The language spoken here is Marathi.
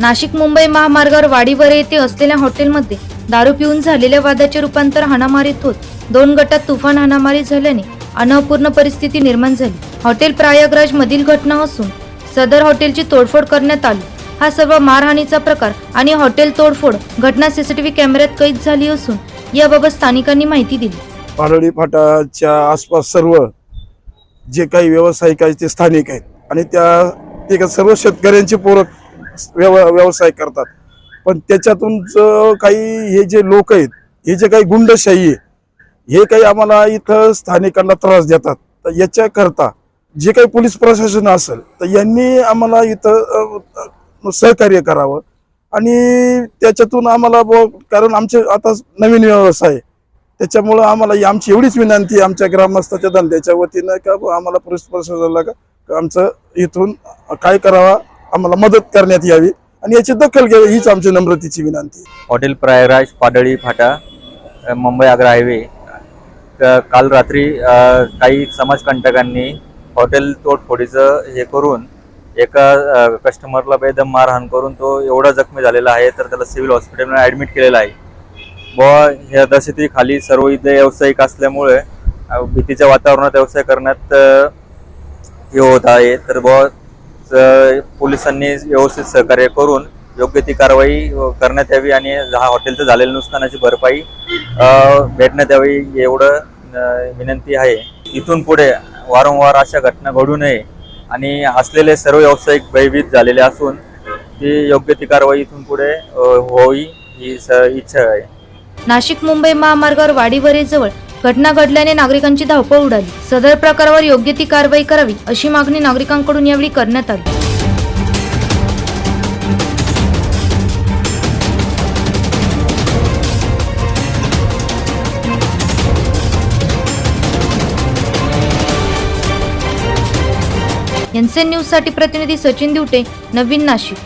नाशिक मुंबई महामार्गावर वाडीवर येथे असलेल्या हॉटेलमध्ये दारू पिऊन झालेल्या वादाचे रूपांतर हाणामारीत होत. दोन गटात तुफान हाणामारी झाल्याने अनपूर्ण परिस्थिती निर्माण झाली. हॉटेल प्रयागराज मधील घटना असून सदर हॉटेलची तोडफोड करण्यात आली. हा सर्व मारहाणीचा प्रकार आणि हॉटेल तोडफोड घटना सीसीटीव्ही कॅमेऱ्यात कैद झाली असून याबाबत स्थानिकांनी माहिती दिली. पाडळी फाटाच्या आसपास सर्व जे काही व्यावसायिक आहेत ते स्थानिक आहेत. आणि त्या ते सर्व शेतकऱ्यांचे पूरक व्यव व्यवसाय करतात. पण त्याच्यातून काही हे जे लोक आहेत हे जे काही गुंडशाही आहे हे काही आम्हाला इथं स्थानिकांना त्रास देतात. तर याच्याकरता जे काही पोलीस प्रशासन असेल तर यांनी आम्हाला इथं सहकार्य करावं. आणि त्याच्यातून आम्हाला बुवा कारण आमचे आता नवीन व्यवसाय आहे. त्याच्यामुळं आम्हाला आमची एवढीच विनंती आमच्या ग्रामस्थाच्या धंद्याच्या वतीनं का बुवा आम्हाला पोलीस प्रशासनाला का का आमचं इथून काय करावा आम्हाला मदत करण्यात यावी आणि याची दखल घ्यावी हीच आमची नम्रतेची विनंती हॉटेल प्रयागराज पाडळी फाटा मुंबई आग्रा हायवे. काल रात्री काही समाजकंटकांनी हॉटेल तोडफोडीचं हे करून एका कस्टमरला बेदम मारहाण करून तो एवढा जखमी झालेला आहे तर त्याला सिव्हिल हॉस्पिटलमध्ये ॲडमिट केलेला आहे. व ह्या दहशतीखाली सर्व इथे व्यावसायिक असल्यामुळे भीतीच्या वातावरणात व्यवसाय करण्यात हे होत आहे. तर बुवा पोलिसांनी व्यवस्थित सहकार्य करून योग्य ती कारवाई करण्यात यावी आणि हा हॉटेलचं झालेलं नुकसानाची भरपाई भेटण्यात यावी एवढं विनंती आहे. इथून पुढे वारंवार अशा घटना घडू नये आणि असलेले सर्व व्यावसायिक भयभीत झालेले असून ती योग्य ती कारवाई इथून पुढे होई ही स- इच्छा आहे. नाशिक मुंबई महामार्गावर वाडीवरे जवळ घटना घडल्याने नागरिकांची धावपळ उडाली. सदर प्रकारावर योग्य ती कारवाई करावी अशी मागणी नागरिकांकडून यावेळी करण्यात आली. एनसेन न्यूजसाठी प्रतिनिधी सचिन दिवटे नवीन नाशिक.